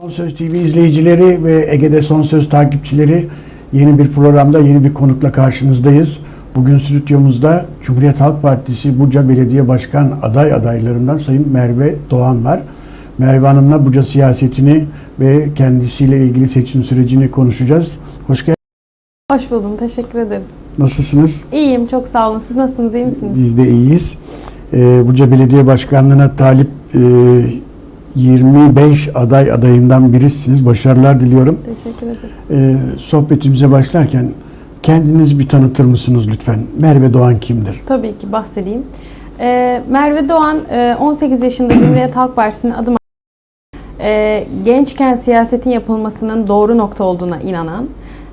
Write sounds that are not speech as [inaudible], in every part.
Son Söz TV izleyicileri ve Ege'de Son Söz takipçileri yeni bir programda yeni bir konukla karşınızdayız. Bugün stüdyomuzda Cumhuriyet Halk Partisi Buca Belediye Başkan aday adaylarından Sayın Merve Doğan var. Merve Hanım'la Buca siyasetini ve kendisiyle ilgili seçim sürecini konuşacağız. Hoş geldiniz. Hoş buldum, teşekkür ederim. Nasılsınız? İyiyim, çok sağ olun. Siz nasılsınız, iyi misiniz? Biz de iyiyiz. Ee, Buca Belediye Başkanlığı'na talip e, 25 aday adayından birisiniz. Başarılar diliyorum. Teşekkür ederim. Ee, sohbetimize başlarken kendinizi bir tanıtır mısınız lütfen? Merve Doğan kimdir? Tabii ki bahsedeyim. Ee, Merve Doğan, e, 18 yaşında [clears throat] Cumhuriyet Halk Partisi'ne adım e, gençken siyasetin yapılmasının doğru nokta olduğuna inanan,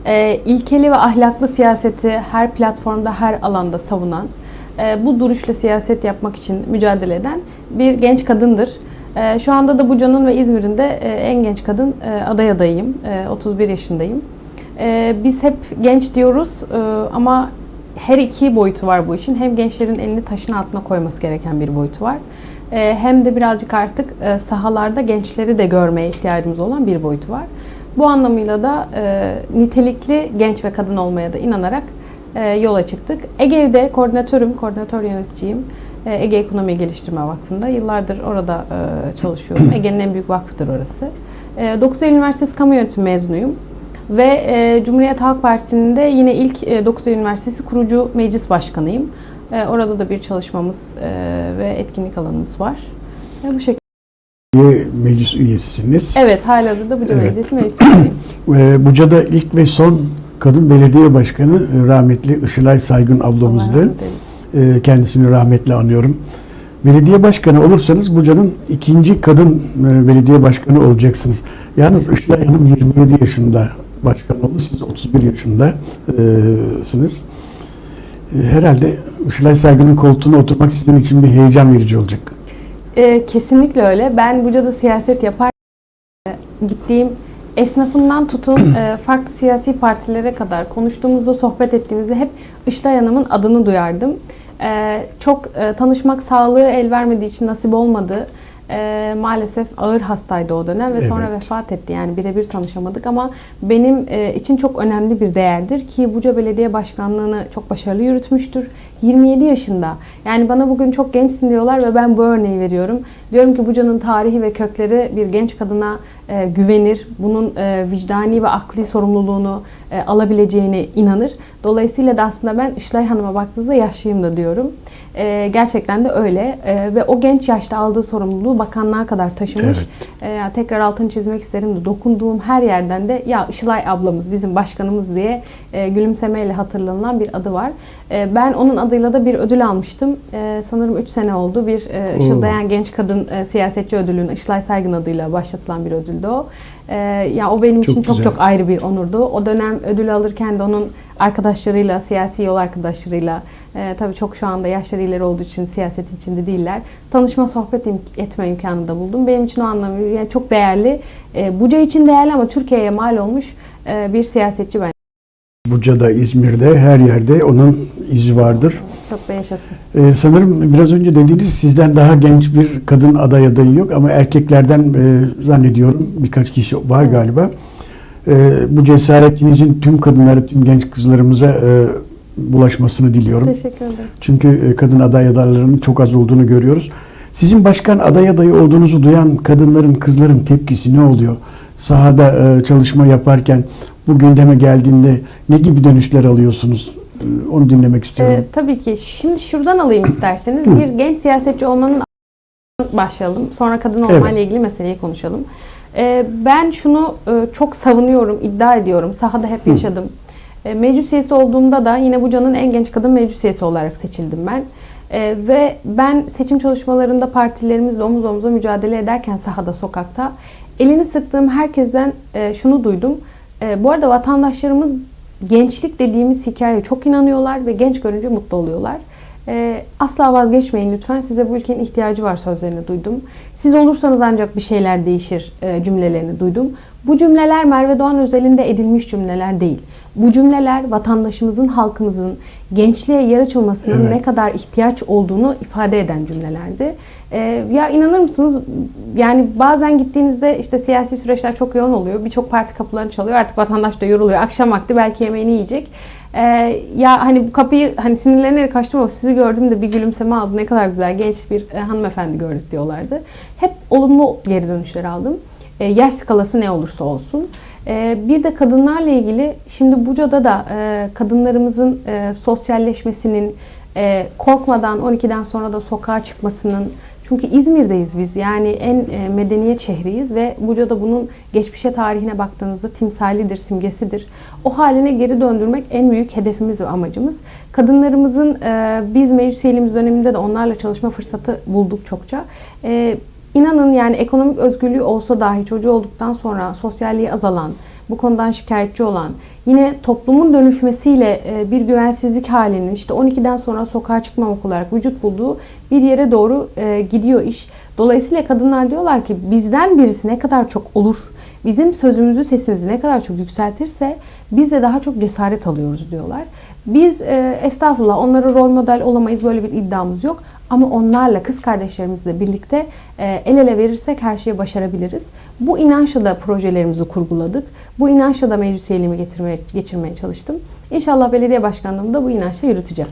e, ilkeli ve ahlaklı siyaseti her platformda, her alanda savunan, e, bu duruşla siyaset yapmak için mücadele eden bir genç kadındır. E, şu anda da Buca'nın ve İzmir'in de e, en genç kadın e, aday adayıyım. E, 31 yaşındayım. E, biz hep genç diyoruz ama her iki boyutu var bu işin. Hem gençlerin elini taşın altına koyması gereken bir boyutu var. Hem de birazcık artık sahalarda gençleri de görmeye ihtiyacımız olan bir boyutu var. Bu anlamıyla da nitelikli genç ve kadın olmaya da inanarak yola çıktık. Ege'de koordinatörüm, koordinatör yöneticiyim. E, Ege Ekonomi Geliştirme Vakfı'nda. Yıllardır orada e, çalışıyorum. [clears throat] Ege'nin en büyük vakfıdır orası. E, 9 Eylül Üniversitesi Kamu Yönetimi mezunuyum. Ve e, Cumhuriyet Halk Partisi'nin de yine ilk e, 9 Eylül Üniversitesi kurucu meclis başkanıyım. E, orada da bir çalışmamız e, ve etkinlik alanımız var. E, bu şekilde. Meclis üyesisiniz. Evet, halihazırda Buca Evet. Belediyesi [clears throat] meclis üyesiyim. Buca'da ilk ve son kadın belediye başkanı e, rahmetli Işılay Saygın ablamızdı. Ee, Kendisini rahmetle anıyorum. Belediye başkanı olursanız Buca'nın ikinci kadın e, belediye başkanı olacaksınız. Yalnız Işılay Hanım 27 yaşında başkan oldu. Siz 31 yaşındasınız. Herhalde Işılay Saygın'ın koltuğuna oturmak sizin için bir heyecan verici olacak. E, kesinlikle öyle. Ben Buca'da siyaset yapar e, gittiğim esnafından tutun e, [clears throat] farklı siyasi partilere kadar konuştuğumuzda, sohbet ettiğimizde hep Işlay Hanım'ın adını duyardım. E, çok e, tanışmak sağlığı el vermediği için nasip olmadı. E, maalesef ağır hastaydı o dönem ve sonra Evet. vefat etti. Yani birebir tanışamadık ama benim e, için çok önemli bir değerdir ki Buca Belediye Başkanlığı'nı çok başarılı yürütmüştür. 27 yaşında. Yani bana bugün çok gençsin diyorlar ve ben bu örneği veriyorum. Diyorum ki Buca'nın tarihi ve kökleri bir genç kadına e, güvenir. Bunun e, vicdani ve akli sorumluluğunu e, alabileceğine inanır. Dolayısıyla da aslında ben İşlay Hanım'a baktığınızda yaşlıyım da diyorum. E, gerçekten de öyle. E, ve o genç yaşta aldığı sorumluluğu bakanlığa kadar taşımış. Evet. E, tekrar altını çizmek isterim de dokunduğum her yerden de ya Işılay ablamız bizim başkanımız diye e, gülümsemeyle hatırlanılan bir adı var. E, ben onun adıyla da bir ödül almıştım. E, sanırım 3 sene oldu. Bir e, Işıldayan Genç Kadın e, Siyasetçi Ödülü'nün Işılay Saygın adıyla başlatılan bir ödüldü o. E, ya o benim Çok için çok güzel. çok ayrı bir onurdu. O dönem ödül alırken de onun arkadaşlarıyla, siyasi yol arkadaşlarıyla e, tabii çok şu anda yaşları ileri olduğu için siyasetin içinde değiller. Tanışma, sohbet etme imkanı da buldum. Benim için o anlamda yani çok değerli. E, Buca için değerli ama Türkiye'ye mal olmuş e, bir siyasetçi ben. Buca'da, İzmir'de, her yerde onun izi vardır. Çok da yaşasın. Ee, sanırım biraz önce dediğiniz sizden daha genç bir kadın aday adayı yok ama erkeklerden e, zannediyorum birkaç kişi var galiba. Ee, bu cesaretinizin tüm kadınlara, tüm genç kızlarımıza e, bulaşmasını diliyorum. Teşekkür ederim. Çünkü e, kadın aday adaylarının çok az olduğunu görüyoruz. Sizin başkan aday adayı olduğunuzu duyan kadınların, kızların tepkisi ne oluyor? Sahada e, çalışma yaparken bu gündeme geldiğinde ne gibi dönüşler alıyorsunuz? E, Onu dinlemek istiyorum. Ee, tabii ki. Şimdi şuradan alayım isterseniz. Bir genç siyasetçi olmanın başlayalım. Sonra kadın olmayla Evet. ilgili meseleyi konuşalım. Ee, ben şunu e, çok savunuyorum, iddia ediyorum. Sahada hep yaşadım. E, meclis üyesi olduğumda da yine Buca'nın en genç kadın meclis üyesi olarak seçildim ben. E, ve ben seçim çalışmalarında partilerimizle omuz omuza mücadele ederken sahada, sokakta elini sıktığım herkesten e, şunu duydum. E, bu arada vatandaşlarımız gençlik dediğimiz hikayeye çok inanıyorlar ve genç görünce mutlu oluyorlar. Ee, asla vazgeçmeyin lütfen. Size bu ülkenin ihtiyacı var sözlerini duydum. Siz olursanız ancak bir şeyler değişir e, cümlelerini duydum. Bu cümleler Merve Doğan özelinde edilmiş cümleler değil. Bu cümleler vatandaşımızın, halkımızın gençliğe yer açılmasının Evet. ne kadar ihtiyaç olduğunu ifade eden cümlelerdi. Ee, ya inanır mısınız yani bazen gittiğinizde işte siyasi süreçler çok yoğun oluyor. Birçok parti kapılarını çalıyor. Artık vatandaş da yoruluyor. Akşam vakti belki yemeğini yiyecek. Ee, ya hani bu kapıyı hani sinirlenerek açtım ama sizi gördüğümde bir gülümseme aldı. Ne kadar güzel genç bir e, hanımefendi gördük diyorlardı. Hep olumlu geri dönüşler aldım. E, yaş skalası ne olursa olsun. E, bir de kadınlarla ilgili şimdi Buca'da da e, kadınlarımızın e, sosyalleşmesinin e, korkmadan 12'den sonra da sokağa çıkmasının çünkü İzmir'deyiz biz yani en e, medeniyet şehriyiz ve Buca'da bunun geçmişe tarihine baktığınızda timsalidir, simgesidir. O haline geri döndürmek en büyük hedefimiz ve amacımız. Kadınlarımızın e, biz meclis üyeliğimiz döneminde de onlarla çalışma fırsatı bulduk çokça. E, İnanın yani ekonomik özgürlüğü olsa dahi çocuğu olduktan sonra sosyalliği azalan, bu konudan şikayetçi olan, yine toplumun dönüşmesiyle e, bir güvensizlik halinin işte 12'den sonra sokağa çıkmamak olarak vücut bulduğu bir yere doğru e, gidiyor iş. Dolayısıyla kadınlar diyorlar ki bizden birisi ne kadar çok olur, bizim sözümüzü sesimizi ne kadar çok yükseltirse biz de daha çok cesaret alıyoruz diyorlar. Biz e, estağfurullah onlara rol model olamayız böyle bir iddiamız yok. Ama onlarla kız kardeşlerimizle birlikte e, el ele verirsek her şeyi başarabiliriz. Bu inançla da projelerimizi kurguladık. Bu inançla da meclis üyeliğimi getirmeye, geçirmeye çalıştım. İnşallah belediye başkanlığımı da bu inançla yürüteceğim.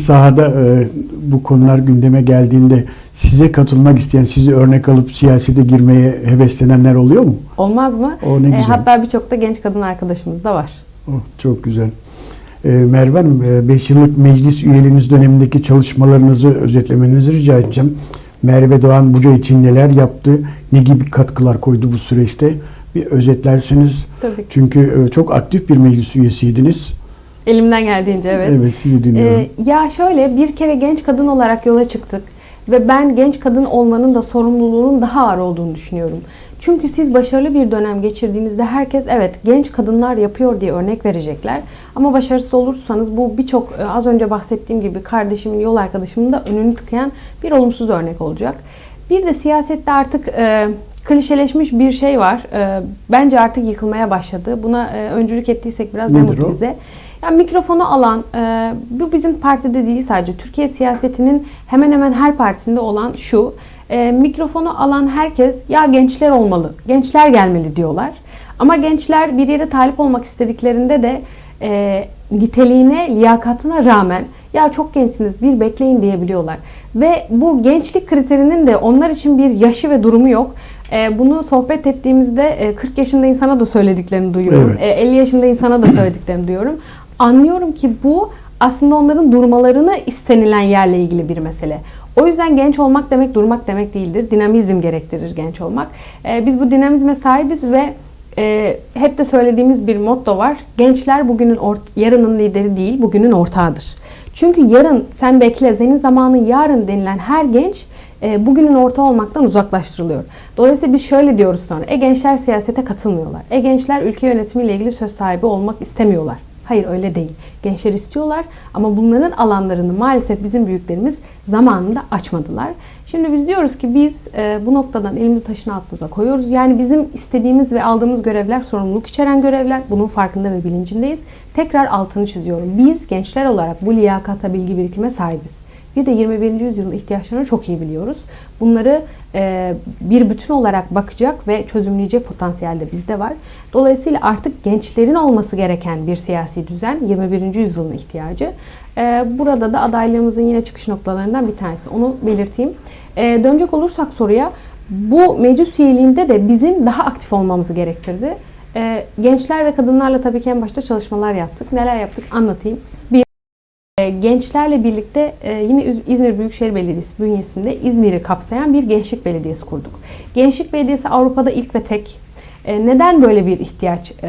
Sahada e, bu konular gündeme geldiğinde size katılmak isteyen, sizi örnek alıp siyasete girmeye heveslenenler oluyor mu? Olmaz mı? O ne E, güzel. hatta birçok da genç kadın arkadaşımız da var. Oh, çok güzel. E, Merve Hanım, 5 yıllık meclis üyeliğiniz dönemindeki çalışmalarınızı özetlemenizi rica edeceğim. Merve Doğan Buca için neler yaptı, ne gibi katkılar koydu bu süreçte? Bir özetlerseniz. Tabii. Çünkü e, çok aktif bir meclis üyesiydiniz. Elimden geldiğince evet. Evet, sizi dinliyorum. Ee, ya şöyle bir kere genç kadın olarak yola çıktık ve ben genç kadın olmanın da sorumluluğunun daha ağır olduğunu düşünüyorum. Çünkü siz başarılı bir dönem geçirdiğinizde herkes evet genç kadınlar yapıyor diye örnek verecekler. Ama başarısız olursanız bu birçok e, az önce bahsettiğim gibi kardeşimin, yol arkadaşımın da önünü tıkayan bir olumsuz örnek olacak. Bir de siyasette artık e, klişeleşmiş bir şey var. E, bence artık yıkılmaya başladı. Buna e, öncülük ettiysek biraz ne Nedir mutlu o? bize. Yani mikrofonu alan, e, bu bizim partide değil sadece Türkiye siyasetinin hemen hemen her partisinde olan şu. E, mikrofonu alan herkes ya gençler olmalı, gençler gelmeli diyorlar. Ama gençler bir yere talip olmak istediklerinde de e, niteliğine, liyakatına rağmen ya çok gençsiniz bir bekleyin diyebiliyorlar. Ve bu gençlik kriterinin de onlar için bir yaşı ve durumu yok. E, bunu sohbet ettiğimizde e, 40 yaşında insana da söylediklerini duyuyorum. Evet. E, 50 yaşında insana da söylediklerini duyuyorum. Anlıyorum ki bu aslında onların durmalarını istenilen yerle ilgili bir mesele. O yüzden genç olmak demek durmak demek değildir. Dinamizm gerektirir genç olmak. E, biz bu dinamizme sahibiz ve e, hep de söylediğimiz bir motto var. Gençler bugünün yarının lideri değil, bugünün ortağıdır. Çünkü yarın sen bekle, senin zamanın yarın denilen her genç e, bugünün ortağı olmaktan uzaklaştırılıyor. Dolayısıyla biz şöyle diyoruz sonra. E gençler siyasete katılmıyorlar. E gençler ülke yönetimiyle ilgili söz sahibi olmak istemiyorlar. Hayır öyle değil. Gençler istiyorlar ama bunların alanlarını maalesef bizim büyüklerimiz zamanında açmadılar. Şimdi biz diyoruz ki biz e, bu noktadan elimizi taşın altımıza koyuyoruz. Yani bizim istediğimiz ve aldığımız görevler sorumluluk içeren görevler. Bunun farkında ve bilincindeyiz. Tekrar altını çiziyorum. Biz gençler olarak bu liyakata, bilgi birikime sahibiz. Bir de 21. yüzyılın ihtiyaçlarını çok iyi biliyoruz. Bunları e, bir bütün olarak bakacak ve çözümleyecek potansiyel de bizde var. Dolayısıyla artık gençlerin olması gereken bir siyasi düzen 21. yüzyılın ihtiyacı. E, burada da adaylığımızın yine çıkış noktalarından bir tanesi. Onu belirteyim. E, dönecek olursak soruya, bu meclis üyeliğinde de bizim daha aktif olmamızı gerektirdi. Gençler ve kadınlarla tabii ki en başta çalışmalar yaptık. Neler yaptık anlatayım. Bir, gençlerle birlikte e, yine İz- İzmir Büyükşehir Belediyesi bünyesinde İzmir'i kapsayan bir gençlik belediyesi kurduk. Gençlik Belediyesi Avrupa'da ilk ve tek. E, Neden böyle bir ihtiyaç e,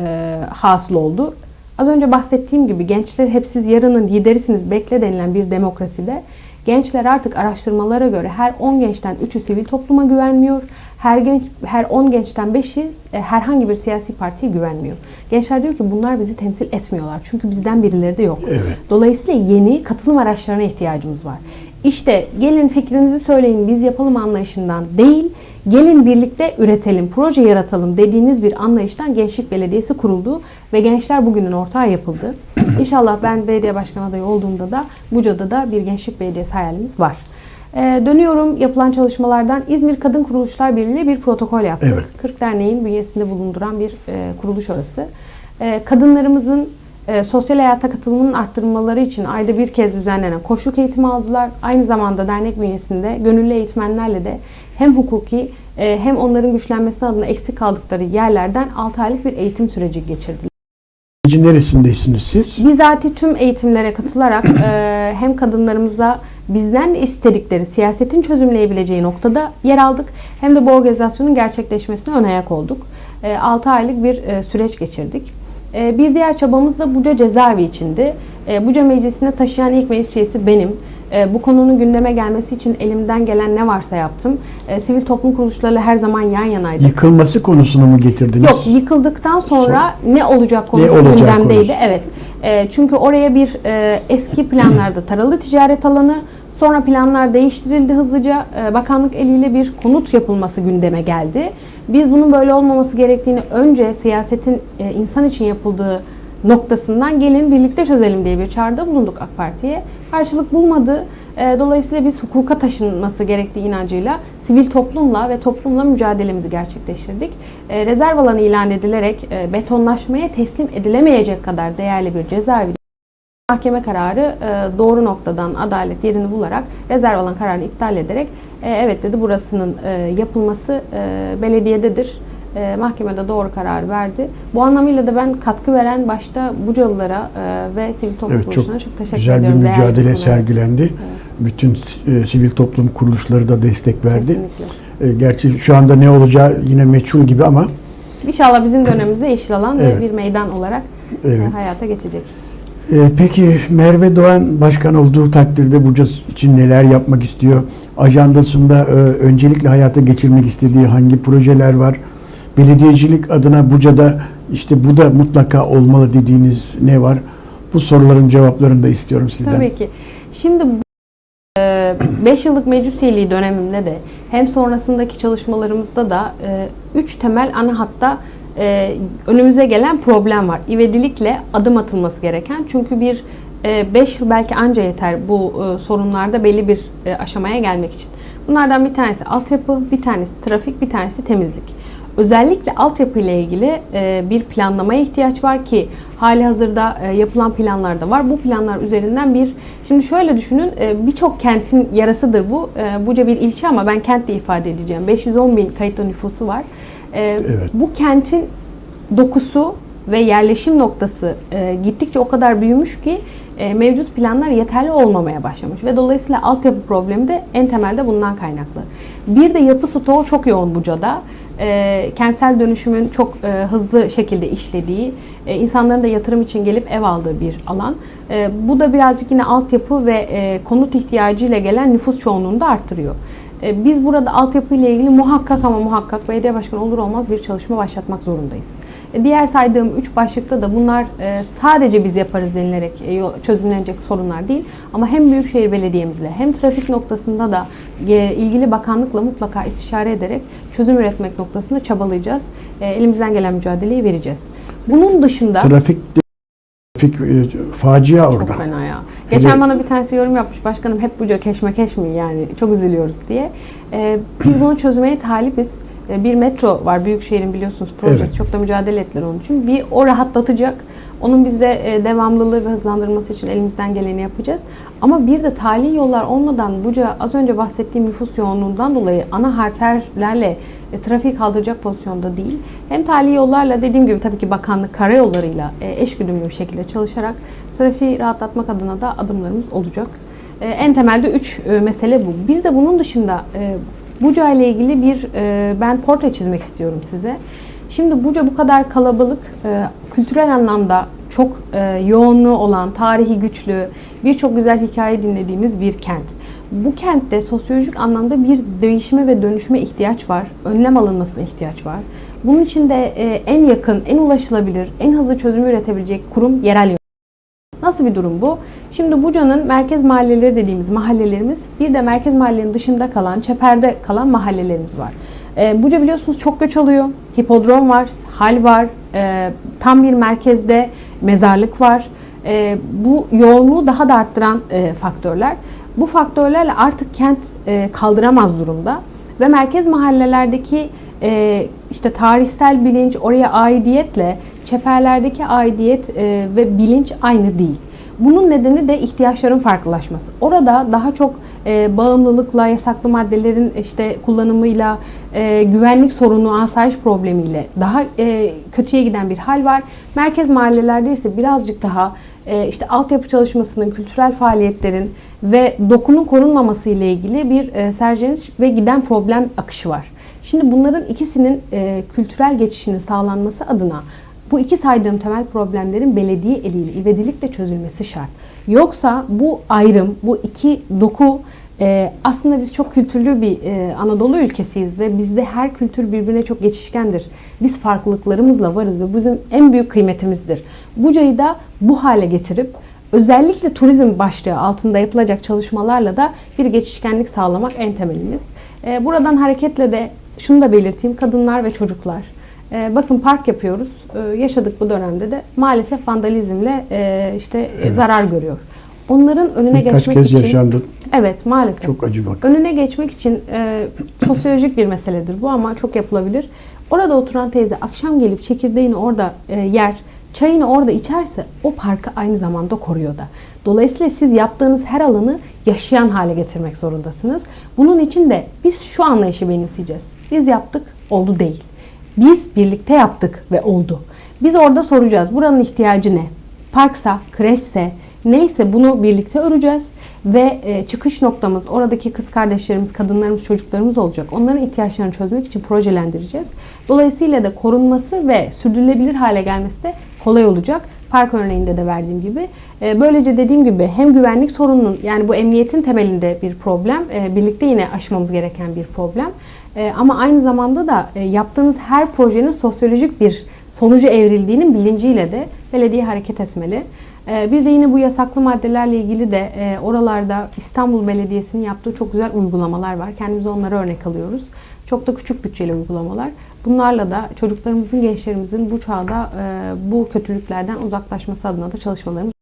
hasıl oldu? Az önce bahsettiğim gibi gençler hep siz yarının liderisiniz bekle denilen bir demokraside gençler artık araştırmalara göre her 10 gençten 3'ü sivil topluma güvenmiyor. Her genç her 10 gençten 5'i e, herhangi bir siyasi partiye güvenmiyor. Gençler diyor ki bunlar bizi temsil etmiyorlar. Çünkü bizden birileri de yok. Evet. Dolayısıyla yeni katılım araçlarına ihtiyacımız var. İşte gelin fikrinizi söyleyin biz yapalım anlayışından değil, gelin birlikte üretelim, proje yaratalım dediğiniz bir anlayıştan Gençlik Belediyesi kuruldu ve gençler bugünün ortağı yapıldı. İnşallah ben belediye başkan adayı olduğumda da Buca'da da bir gençlik belediyesi hayalimiz var. E, dönüyorum yapılan çalışmalardan İzmir Kadın Kuruluşlar Birliği ile bir protokol yaptık. Evet. 40 derneğin bünyesinde bulunduran bir e, kuruluş orası. E, kadınlarımızın e, sosyal hayata katılımının arttırmaları için ayda bir kez düzenlenen koşuluk eğitimi aldılar. Aynı zamanda dernek bünyesinde gönüllü eğitmenlerle de hem hukuki e, hem onların güçlenmesi adına eksik kaldıkları yerlerden 6 aylık bir eğitim süreci geçirdiler. Neresindesiniz siz? Bizatihi tüm eğitimlere katılarak hem kadınlarımıza bizden de istedikleri siyasetin çözümleyebileceği noktada yer aldık. Hem de bu organizasyonun gerçekleşmesine ön ayak olduk. 6 aylık bir e, süreç geçirdik. E, bir diğer çabamız da Buca cezaevi içindi. E, Buca meclisine taşıyan ilk meclis üyesi benim. E, bu konunun gündeme gelmesi için elimden gelen ne varsa yaptım. E, sivil toplum kuruluşlarıyla her zaman yan yanaydık. Yıkılması konusunu mu getirdiniz? Yok yıkıldıktan sonra ne olacak konusu olacak gündemdeydi. konusu. Evet. E, çünkü oraya bir e, eski planlarda taralı ticaret alanı, sonra planlar değiştirildi hızlıca. E, bakanlık eliyle bir konut yapılması gündeme geldi. Biz bunun böyle olmaması gerektiğini önce siyasetin insan için yapıldığı noktasından gelin birlikte çözelim diye bir çağrıda bulunduk AK Parti'ye. Karşılık bulmadı. E, Dolayısıyla biz hukuka taşınması gerektiği inancıyla sivil toplumla ve toplumla mücadelemizi gerçekleştirdik. E, Rezerv alanı ilan edilerek e, betonlaşmaya teslim edilemeyecek kadar değerli bir cezaevi mahkeme kararı e, doğru noktadan adalet yerini bularak rezerv alan kararını iptal ederek e, evet dedi burasının yapılması belediyededir. E, mahkemede doğru karar verdi. Bu anlamıyla da ben katkı veren başta Bucalılara e, ve sivil toplum Evet çok kuruluşlarına çok teşekkür güzel bir ediyorum. Değerli mücadele konular. sergilendi. Bütün e, sivil toplum kuruluşları da destek verdi. E, gerçi şu anda ne olacağı yine meçhul gibi ama İnşallah bizim [laughs] dönemimizde yeşil alan Evet. ve bir meydan olarak e, evet. hayata geçecek. E, peki Merve Doğan başkan olduğu takdirde Buca için neler yapmak istiyor? Ajandasında e, öncelikle hayata geçirmek istediği hangi projeler var? Belediyecilik adına Buca'da işte bu da mutlaka olmalı dediğiniz ne var? Bu soruların cevaplarını da istiyorum sizden. Tabii ki. Şimdi 5 yıllık meclis üyeliği dönemimde de hem sonrasındaki çalışmalarımızda da 3 temel ana hatta e, önümüze gelen problem var. İvedilikle adım atılması gereken. Çünkü bir 5 yıl belki anca yeter bu e, sorunlarda belli bir e, aşamaya gelmek için. Bunlardan bir tanesi altyapı, bir tanesi trafik, bir tanesi temizlik. Özellikle altyapı ile ilgili e, bir planlamaya ihtiyaç var ki hali hazırda e, yapılan planlarda var. Bu planlar üzerinden bir, şimdi şöyle düşünün e, birçok kentin yarasıdır bu. Buca bir ilçe ama ben kent de ifade edeceğim. 510 bin kayıtlı nüfusu var. Evet. Bu kentin dokusu ve yerleşim noktası gittikçe o kadar büyümüş ki mevcut planlar yeterli olmamaya başlamış ve dolayısıyla altyapı problemi de en temelde bundan kaynaklı. Bir de yapı stoğu çok yoğun Buca'da. E, kentsel dönüşümün çok e, hızlı şekilde işlediği, e, insanların da yatırım için gelip ev aldığı bir alan. E, bu da birazcık yine altyapı ve e, konut ihtiyacıyla gelen nüfus çoğunluğunu da arttırıyor. E, Biz burada altyapı ile ilgili muhakkak ama muhakkak belediye başkanı olur olmaz bir çalışma başlatmak zorundayız. E, Diğer saydığım üç başlıkta da bunlar e, sadece biz yaparız denilerek e, çözümlenecek sorunlar değil. Ama hem Büyükşehir Belediye'mizle hem trafik noktasında da ilgili bakanlıkla mutlaka istişare ederek çözüm üretmek noktasında çabalayacağız. E, Elimizden gelen mücadeleyi vereceğiz. Bunun dışında... Trafik trafik e, facia orada. Çok fena ya. Geçen Hele- bana bir tanesi yorum yapmış. Başkanım hep bu keşmekeş mi yani çok üzülüyoruz diye. Ee, biz bunu çözmeye talibiz. Ee, bir metro var Büyükşehir'in biliyorsunuz projesi. Evet. Çok da mücadele ettiler onun için. Bir o rahatlatacak. Onun bizde e, devamlılığı ve hızlandırılması için elimizden geleni yapacağız. Ama bir de tali yollar olmadan Buca az önce bahsettiğim nüfus yoğunluğundan dolayı ana harterlerle e, trafiği kaldıracak pozisyonda değil. Hem tali yollarla dediğim gibi tabii ki bakanlık karayollarıyla e, eşgüdümlü bir şekilde çalışarak trafiği rahatlatmak adına da adımlarımız olacak. E, en temelde üç e, mesele bu. Bir de bunun dışında Buca ile ilgili bir ben portre çizmek istiyorum size. Şimdi Buca bu kadar kalabalık, e, kültürel anlamda çok e, yoğunluğu olan, tarihi güçlü, birçok güzel hikaye dinlediğimiz bir kent. Bu kentte sosyolojik anlamda bir değişime ve dönüşüme ihtiyaç var. Önlem alınmasına ihtiyaç var. Bunun için de e, en yakın, en ulaşılabilir, en hızlı çözümü üretebilecek kurum yerel yönetim. Nasıl bir durum bu? Şimdi Buca'nın merkez mahalleleri dediğimiz mahallelerimiz, bir de merkez mahallenin dışında kalan, çeperde kalan mahallelerimiz var. E, Buca biliyorsunuz çok göç alıyor. Hipodrom var, hal var, e, tam bir merkezde mezarlık var. E, bu yoğunluğu daha da arttıran e, faktörler. Bu faktörlerle artık kent e, kaldıramaz durumda ve merkez mahallelerdeki e, işte tarihsel bilinç, oraya aidiyetle çeperlerdeki aidiyet e, ve bilinç aynı değil. Bunun nedeni de ihtiyaçların farklılaşması. Orada daha çok e, bağımlılıkla, yasaklı maddelerin işte kullanımıyla, e, güvenlik sorunu, asayiş problemiyle daha e, kötüye giden bir hal var. Merkez mahallelerde ise birazcık daha e, işte altyapı çalışmasının, kültürel faaliyetlerin ve dokunun korunmaması ile ilgili bir e, serceniş ve giden problem akışı var. Şimdi bunların ikisinin e, kültürel geçişinin sağlanması adına bu iki saydığım temel problemlerin belediye eliyle ivedilikle çözülmesi şart. Yoksa bu ayrım, bu iki doku e, aslında biz çok kültürlü bir e, Anadolu ülkesiyiz ve bizde her kültür birbirine çok geçişkendir. Biz farklılıklarımızla varız ve bizim en büyük kıymetimizdir. Buca'yı da bu hale getirip özellikle turizm başlığı altında yapılacak çalışmalarla da bir geçişkenlik sağlamak en temelimiz. E, buradan hareketle de şunu da belirteyim. Kadınlar ve çocuklar. E, bakın park yapıyoruz. E, yaşadık bu dönemde de maalesef vandalizmle e, işte e, Evet. zarar görüyor. Onların önüne Birkaç geçmek kez için yaşandı. evet maalesef Çok acı bak. önüne geçmek için e, sosyolojik bir meseledir bu ama çok yapılabilir. Orada oturan teyze akşam gelip çekirdeğini orada e, yer, çayını orada içerse o parkı aynı zamanda koruyor da. Dolayısıyla siz yaptığınız her alanı yaşayan hale getirmek zorundasınız. Bunun için de biz şu anlayışı benimseyeceğiz. Biz yaptık, oldu değil. Biz birlikte yaptık ve oldu. Biz orada soracağız. Buranın ihtiyacı ne? Parksa, kreşse, neyse bunu birlikte öreceğiz ve e, çıkış noktamız oradaki kız kardeşlerimiz, kadınlarımız, çocuklarımız olacak. Onların ihtiyaçlarını çözmek için projelendireceğiz. Dolayısıyla da korunması ve sürdürülebilir hale gelmesi de kolay olacak. Park örneğinde de verdiğim gibi. E, Böylece dediğim gibi hem güvenlik sorununun yani bu emniyetin temelinde bir problem, e, birlikte yine aşmamız gereken bir problem. E, Ama aynı zamanda da e, yaptığınız her projenin sosyolojik bir sonucu evrildiğinin bilinciyle de belediye hareket etmeli. E, Bir de yine bu yasaklı maddelerle ilgili de e, oralarda İstanbul Belediyesi'nin yaptığı çok güzel uygulamalar var. Kendimize onları örnek alıyoruz. Çok da küçük bütçeli uygulamalar. Bunlarla da çocuklarımızın, gençlerimizin bu çağda e, bu kötülüklerden uzaklaşması adına da çalışmalarımız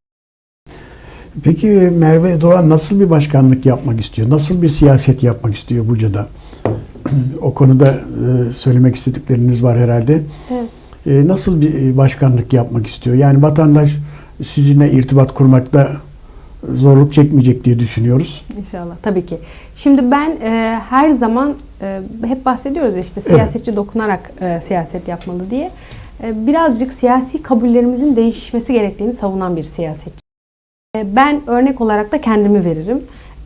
Peki Merve Doğan nasıl bir başkanlık yapmak istiyor? Nasıl bir siyaset yapmak istiyor Buca'da? O konuda e, söylemek istedikleriniz var herhalde. Evet. E, nasıl bir e, başkanlık yapmak istiyor? Yani vatandaş sizinle irtibat kurmakta zorluk çekmeyecek diye düşünüyoruz. İnşallah tabii ki. Şimdi ben e, her zaman e, hep bahsediyoruz ya işte siyasetçi dokunarak e, siyaset yapmalı diye. E, birazcık siyasi kabullerimizin değişmesi gerektiğini savunan bir siyasetçi. E, ben örnek olarak da kendimi veririm.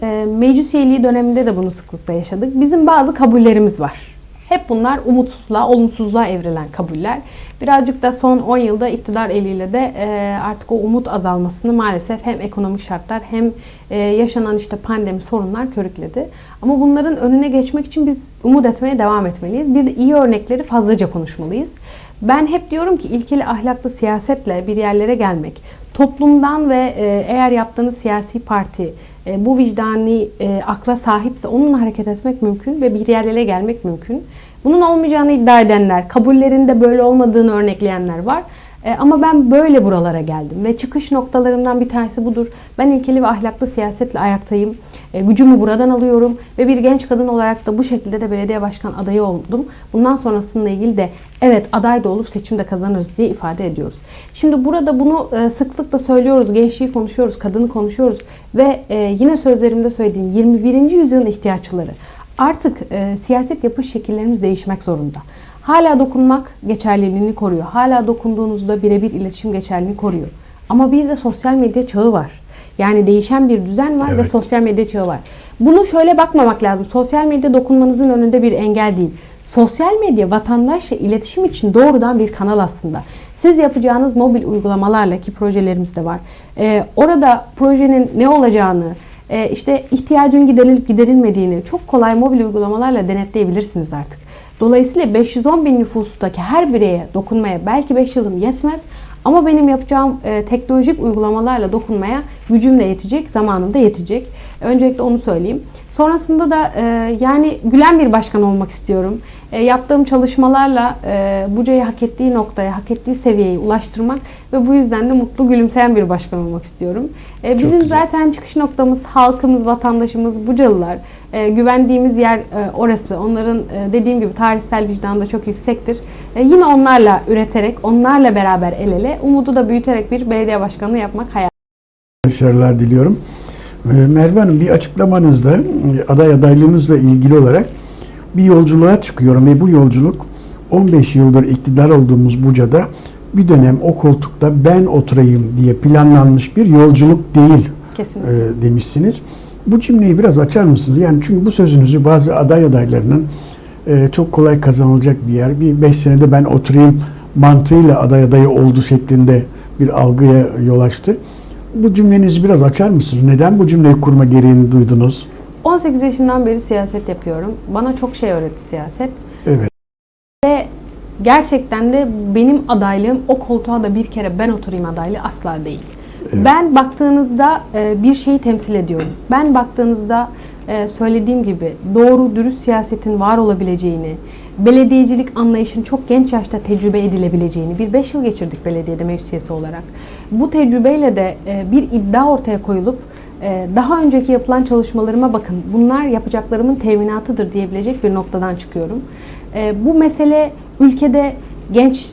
E, meclis döneminde de bunu sıklıkla yaşadık. Bizim bazı kabullerimiz var. Hep bunlar umutsuzluğa, olumsuzluğa evrilen kabuller. Birazcık da son 10 yılda iktidar eliyle de e, artık o umut azalmasını maalesef hem ekonomik şartlar hem e, yaşanan işte pandemi sorunlar körükledi. Ama bunların önüne geçmek için biz umut etmeye devam etmeliyiz. Bir de iyi örnekleri fazlaca konuşmalıyız. Ben hep diyorum ki ilkeli ahlaklı siyasetle bir yerlere gelmek, toplumdan ve e, eğer yaptığınız siyasi parti e, bu vicdani e, akla sahipse onunla hareket etmek mümkün ve bir yerlere gelmek mümkün. Bunun olmayacağını iddia edenler, kabullerinde böyle olmadığını örnekleyenler var. E, ama ben böyle buralara geldim ve çıkış noktalarımdan bir tanesi budur. Ben ilkeli ve ahlaklı siyasetle ayaktayım. E, gücümü buradan alıyorum ve bir genç kadın olarak da bu şekilde de belediye başkan adayı oldum. Bundan sonrasıyla ilgili de evet aday da olup seçimde kazanırız diye ifade ediyoruz. Şimdi burada bunu e, sıklıkla söylüyoruz, gençliği konuşuyoruz, kadını konuşuyoruz ve e, yine sözlerimde söylediğim 21. yüzyılın ihtiyaçları. Artık siyaset yapış şekillerimiz değişmek zorunda. Hala dokunmak geçerliliğini koruyor. Hala dokunduğunuzda birebir iletişim geçerliliğini koruyor. Ama bir de sosyal medya çağı var. Yani değişen bir düzen var ve Evet. sosyal medya çağı var. Bunu şöyle bakmamak lazım. Sosyal medya dokunmanızın önünde bir engel değil. Sosyal medya vatandaşla iletişim için doğrudan bir kanal aslında. Siz yapacağınız mobil uygulamalarla ki projelerimiz de var. Ee, orada projenin ne olacağını, e, işte ihtiyacın giderilip giderilmediğini çok kolay mobil uygulamalarla denetleyebilirsiniz artık. Dolayısıyla 510 bin nüfustaki her bireye dokunmaya belki 5 yılım yetmez ama benim yapacağım e, teknolojik uygulamalarla dokunmaya gücüm de yetecek, zamanım da yetecek. Öncelikle onu söyleyeyim. Sonrasında da e, yani gülen bir başkan olmak istiyorum. E, yaptığım çalışmalarla e, Buca'yı hak ettiği noktaya, hak ettiği seviyeye ulaştırmak ve bu yüzden de mutlu gülümseyen bir başkan olmak istiyorum. E, bizim güzel. zaten çıkış noktamız halkımız, vatandaşımız, Bucalılar. E, güvendiğimiz yer e, orası. Onların e, dediğim gibi tarihsel vicdanı da çok yüksektir. E, yine onlarla üreterek, onlarla beraber el ele, umudu da büyüterek bir belediye başkanlığı yapmak hayal. Başarılar diliyorum. Ee, Merve Hanım bir açıklamanızda e, aday adaylığınızla ilgili olarak bir yolculuğa çıkıyorum ve bu yolculuk 15 yıldır iktidar olduğumuz Buca'da bir dönem o koltukta ben oturayım diye planlanmış bir yolculuk değil Kesinlikle. e, demişsiniz. Bu cümleyi biraz açar mısınız? Yani çünkü bu sözünüzü bazı aday adaylarının e, çok kolay kazanılacak bir yer. Bir 5 senede ben oturayım mantığıyla aday adayı oldu şeklinde bir algıya yol açtı. Bu cümlenizi biraz açar mısınız? Neden bu cümleyi kurma gereğini duydunuz? 18 yaşından beri siyaset yapıyorum. Bana çok şey öğretti siyaset. Evet. Ve gerçekten de benim adaylığım o koltuğa da bir kere ben oturayım adaylığı asla değil. Evet. Ben baktığınızda e, bir şeyi temsil ediyorum. Ben baktığınızda e, söylediğim gibi doğru dürüst siyasetin var olabileceğini, belediyecilik anlayışının çok genç yaşta tecrübe edilebileceğini, bir 5 yıl geçirdik belediyede meclis üyesi olarak. Bu tecrübeyle de e, bir iddia ortaya koyulup daha önceki yapılan çalışmalarıma bakın bunlar yapacaklarımın teminatıdır diyebilecek bir noktadan çıkıyorum. E, bu mesele ülkede genç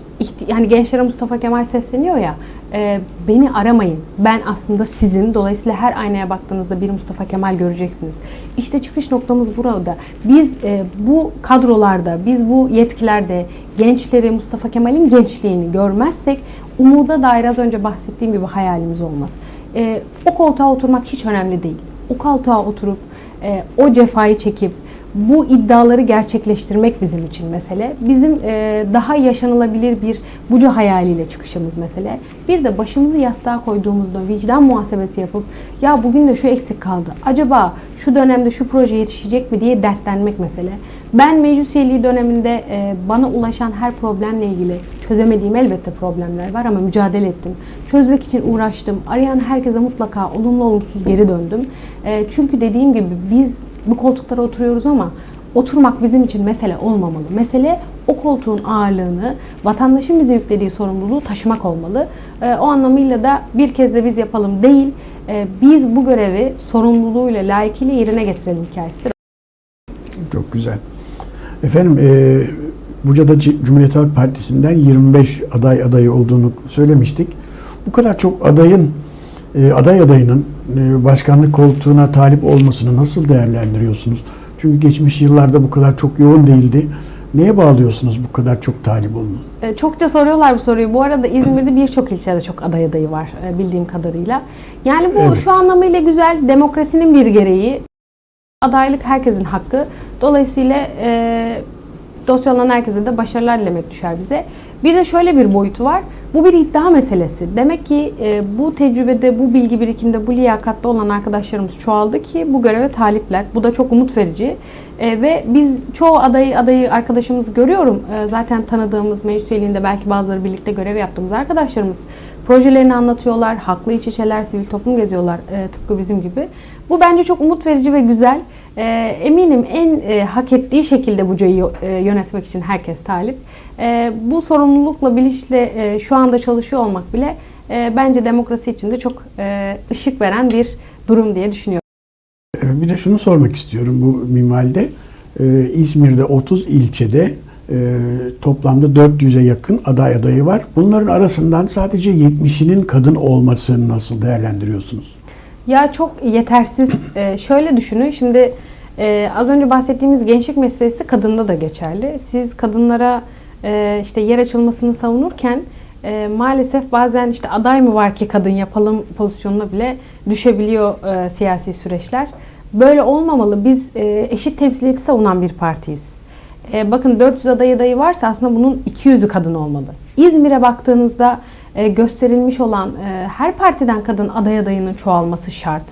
yani gençlere Mustafa Kemal sesleniyor ya e, beni aramayın ben aslında sizin dolayısıyla her aynaya baktığınızda bir Mustafa Kemal göreceksiniz. İşte çıkış noktamız burada. Biz e, bu kadrolarda biz bu yetkilerde gençleri Mustafa Kemal'in gençliğini görmezsek umuda dair az önce bahsettiğim gibi hayalimiz olmaz. E, o koltuğa oturmak hiç önemli değil. O koltuğa oturup e, o cefayı çekip bu iddiaları gerçekleştirmek bizim için mesele. Bizim e, daha yaşanılabilir bir buca hayaliyle çıkışımız mesele. Bir de başımızı yastığa koyduğumuzda vicdan muhasebesi yapıp ya bugün de şu eksik kaldı. Acaba şu dönemde şu proje yetişecek mi diye dertlenmek mesele. Ben meclis üyeliği döneminde e, bana ulaşan her problemle ilgili çözemediğim elbette problemler var ama mücadele ettim. Çözmek için uğraştım. Arayan herkese mutlaka olumlu olumsuz geri döndüm. E, çünkü dediğim gibi biz bu koltuklara oturuyoruz ama oturmak bizim için mesele olmamalı. Mesele o koltuğun ağırlığını, vatandaşın bize yüklediği sorumluluğu taşımak olmalı. E, o anlamıyla da bir kez de biz yapalım değil, e, biz bu görevi sorumluluğuyla, layıkıyla yerine getirelim hikayesidir. Çok güzel. Efendim e, Buca'da Cumhuriyet Halk Partisi'nden 25 aday adayı olduğunu söylemiştik. Bu kadar çok adayın e, aday adayının e, başkanlık koltuğuna talip olmasını nasıl değerlendiriyorsunuz? Çünkü geçmiş yıllarda bu kadar çok yoğun değildi. Neye bağlıyorsunuz bu kadar çok talip olmanın? E, Çokça soruyorlar bu soruyu. Bu arada İzmir'de birçok ilçede çok aday adayı var e, bildiğim kadarıyla. Yani bu Evet. şu anlamıyla güzel. Demokrasinin bir gereği. Adaylık herkesin hakkı. Dolayısıyla e, dosyalanan herkese de başarılar dilemek düşer bize. Bir de şöyle bir boyutu var. Bu bir iddia meselesi. Demek ki e, bu tecrübede, bu bilgi birikimde, bu liyakatta olan arkadaşlarımız çoğaldı ki bu göreve talipler. Bu da çok umut verici. E, ve biz çoğu adayı adayı arkadaşımız görüyorum. E, zaten tanıdığımız meclis üyeliğinde belki bazıları birlikte görev yaptığımız arkadaşlarımız projelerini anlatıyorlar. Haklı iç içeler, sivil toplum geziyorlar e, tıpkı bizim gibi. Bu bence çok umut verici ve güzel. E, eminim en e, hak ettiği şekilde Buca'yı e, yönetmek için herkes talip. E, bu sorumlulukla, bilinçle e, şu anda çalışıyor olmak bile e, bence demokrasi için de çok e, ışık veren bir durum diye düşünüyorum. E, Bir de şunu sormak istiyorum bu minvalde. E, İzmir'de 30 ilçede e, toplamda 400'e yakın aday adayı var. Bunların arasından sadece 70'inin kadın olmasını nasıl değerlendiriyorsunuz? Ya çok yetersiz. Ee, şöyle düşünün. Şimdi e, az önce bahsettiğimiz gençlik meselesi kadında da geçerli. Siz kadınlara e, işte yer açılmasını savunurken e, maalesef bazen işte aday mı var ki kadın yapalım pozisyonuna bile düşebiliyor e, siyasi süreçler. Böyle olmamalı. Biz e, eşit temsiliyeti savunan bir partiyiz. E, bakın 400 aday adayı varsa aslında bunun 200'ü kadın olmalı. İzmir'e baktığınızda gösterilmiş olan e, her partiden kadın aday adayının çoğalması şart.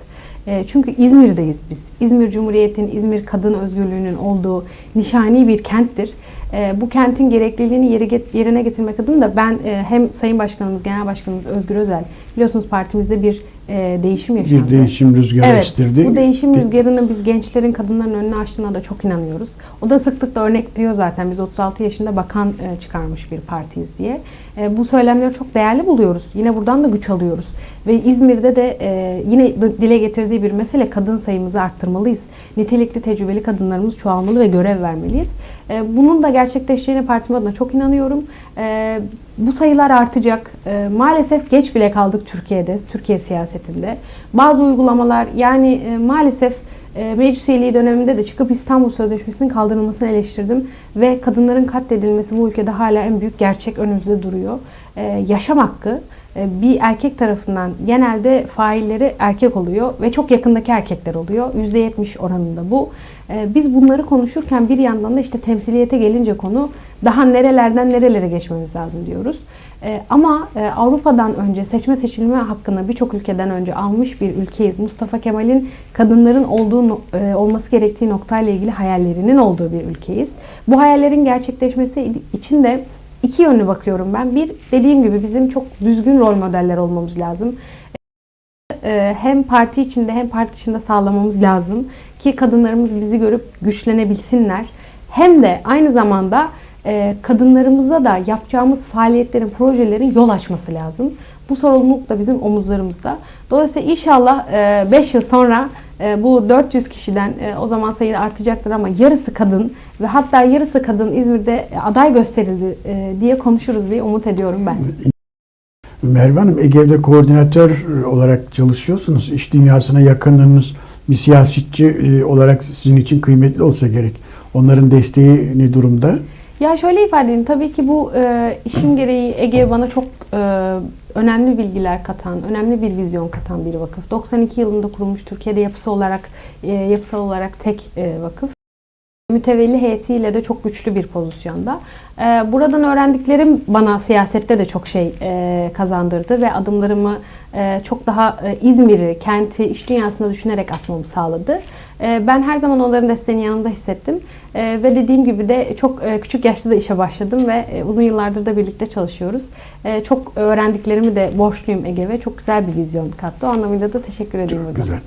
E, çünkü İzmir'deyiz biz. İzmir Cumhuriyeti'nin, İzmir kadın özgürlüğünün olduğu nişani bir kenttir. E, bu kentin gerekliliğini yerine getirmek adına da ben e, hem Sayın Başkanımız, Genel Başkanımız Özgür Özel, biliyorsunuz partimizde bir e, değişim yaşandı. Bir değişim rüzgarı Evet, estirdi. bu değişim De- rüzgarını biz gençlerin kadınların önüne açtığına da çok inanıyoruz. O da sıklıkla örnekliyor zaten. Biz 36 yaşında bakan e, çıkarmış bir partiyiz diye. E, bu söylemleri çok değerli buluyoruz. Yine buradan da güç alıyoruz. Ve İzmir'de de e, yine dile getirdiği bir mesele kadın sayımızı arttırmalıyız. Nitelikli tecrübeli kadınlarımız çoğalmalı ve görev vermeliyiz. E, bunun da gerçekleşeceğine partim adına çok inanıyorum. E, bu sayılar artacak. E, maalesef geç bile kaldık Türkiye'de, Türkiye siyasetinde. Bazı uygulamalar yani e, maalesef e, meclis üyeliği döneminde de çıkıp İstanbul Sözleşmesi'nin kaldırılmasını eleştirdim. Ve kadınların katledilmesi bu ülkede hala en büyük gerçek önümüzde duruyor. E, yaşam hakkı bir erkek tarafından genelde failleri erkek oluyor ve çok yakındaki erkekler oluyor. %70 oranında bu. E, Biz bunları konuşurken bir yandan da işte temsiliyete gelince konu daha nerelerden nerelere geçmemiz lazım diyoruz. E, Ama e, Avrupa'dan önce seçme seçilme hakkını birçok ülkeden önce almış bir ülkeyiz. Mustafa Kemal'in kadınların olduğu e, olması gerektiği noktayla ilgili hayallerinin olduğu bir ülkeyiz. Bu hayallerin gerçekleşmesi için de iki yönlü bakıyorum ben. Bir dediğim gibi bizim çok düzgün rol modeller olmamız lazım. E, Hem parti içinde hem parti dışında sağlamamız lazım ki kadınlarımız bizi görüp güçlenebilsinler. Hem de aynı zamanda e, kadınlarımıza da yapacağımız faaliyetlerin, projelerin yol açması lazım. Bu sorumluluk da bizim omuzlarımızda. Dolayısıyla inşallah 5 yıl sonra e, bu 400 kişiden e, o zaman sayı artacaktır ama yarısı kadın ve hatta yarısı kadın İzmir'de aday gösterildi e, diye konuşuruz diye umut ediyorum ben. Merve Hanım, Ege'de koordinatör olarak çalışıyorsunuz. İş dünyasına yakınlığınız bir siyasetçi e, olarak sizin için kıymetli olsa gerek. Onların desteği ne durumda? Ya şöyle ifade edeyim. Tabii ki bu e, işim gereği Ege bana çok e, önemli bilgiler katan, önemli bir vizyon katan bir vakıf. 92 yılında kurulmuş Türkiye'de yapısı olarak e, yapısal olarak tek e, vakıf. Mütevelli heyetiyle de çok güçlü bir pozisyonda. E, buradan öğrendiklerim bana siyasette de çok şey e, kazandırdı ve adımlarımı e, çok daha e, İzmir'i, kenti, iş dünyasında düşünerek atmamı sağladı. E, ben her zaman onların desteğinin yanında hissettim. E, ve dediğim gibi de çok e, küçük yaşta da işe başladım ve e, uzun yıllardır da birlikte çalışıyoruz. E, çok öğrendiklerimi de borçluyum Ege ve çok güzel bir vizyon kattı. O anlamıyla da teşekkür ediyorum. hocam. Güzel.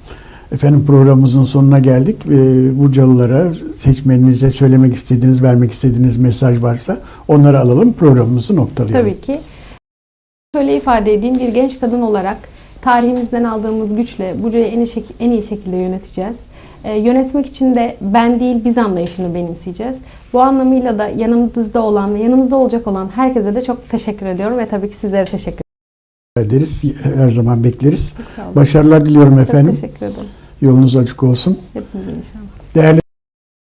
Efendim programımızın sonuna geldik. Ee, Burcalılara, seçmeninize söylemek istediğiniz, vermek istediğiniz mesaj varsa onları alalım. Programımızı noktalayalım. Tabii ki. Şöyle ifade edeyim bir genç kadın olarak tarihimizden aldığımız güçle Buca'yı en iyi, en iyi şekilde yöneteceğiz. Ee, yönetmek için de ben değil biz anlayışını benimseyeceğiz. Bu anlamıyla da yanımızda olan ve yanımızda olacak olan herkese de çok teşekkür ediyorum ve tabii ki sizlere teşekkür ederiz. Her zaman bekleriz. Başarılar diliyorum efendim. Çok teşekkür ederim. Yolunuz açık olsun. Hepinize inşallah. Değerli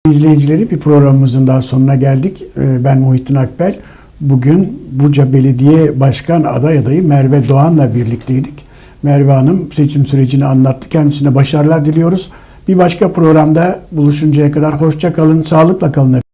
izleyicileri bir programımızın daha sonuna geldik. Ee, Ben Muhittin Akbel. Bugün Buca Belediye Başkan aday adayı Merve Doğan'la birlikteydik. Merve Hanım seçim sürecini anlattı. Kendisine başarılar diliyoruz. Bir başka programda buluşuncaya kadar hoşça kalın, sağlıkla kalın.